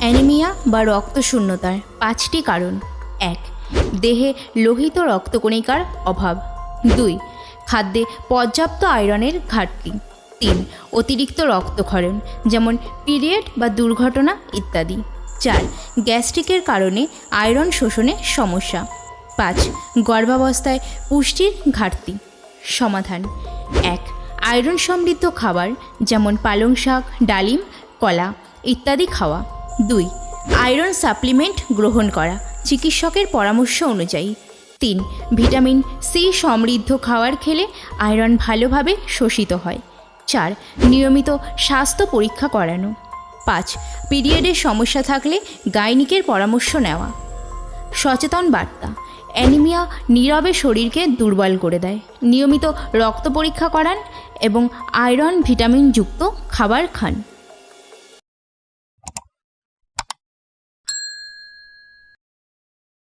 Anaemia বা রক্তশূন্যতার পাঁচটি কারণ। এক, দেহে লোহিত রক্তকণিকার অভাব। দুই, খাদ্যে পর্যাপ্ত আয়রনের ঘাটতি। তিন, অতিরিক্ত রক্তক্ষরণ, যেমন পিরিয়ড বা দুর্ঘটনা ইত্যাদি। চার, গ্যাস্ট্রিকের কারণে আয়রন শোষণে সমস্যা। পাঁচ, গর্ভাবস্থায় পুষ্টির ঘাটতি। সমাধান। এক, আয়রন সমৃদ্ধ খাবার, যেমন পালং শাক, ডালিম, কলা ইত্যাদি খাওয়া। দুই, আয়রন সাপ্লিমেন্ট গ্রহণ করা, চিকিৎসকের পরামর্শ অনুযায়ী। তিন, ভিটামিন সি সমৃদ্ধ খাবার খেলে আয়রন ভালোভাবে শোষিত হয়। চার, নিয়মিত স্বাস্থ্য পরীক্ষা করানো। পাঁচ পিরিয়ডের সমস্যা থাকলে গাইনিকের পরামর্শ নেওয়া। সচেতন বার্তা, অ্যানিমিয়া নীরবে শরীরকে দুর্বল করে দেয়। নিয়মিত রক্ত পরীক্ষা করান এবং আয়রন ভিটামিনযুক্ত খাবার খান।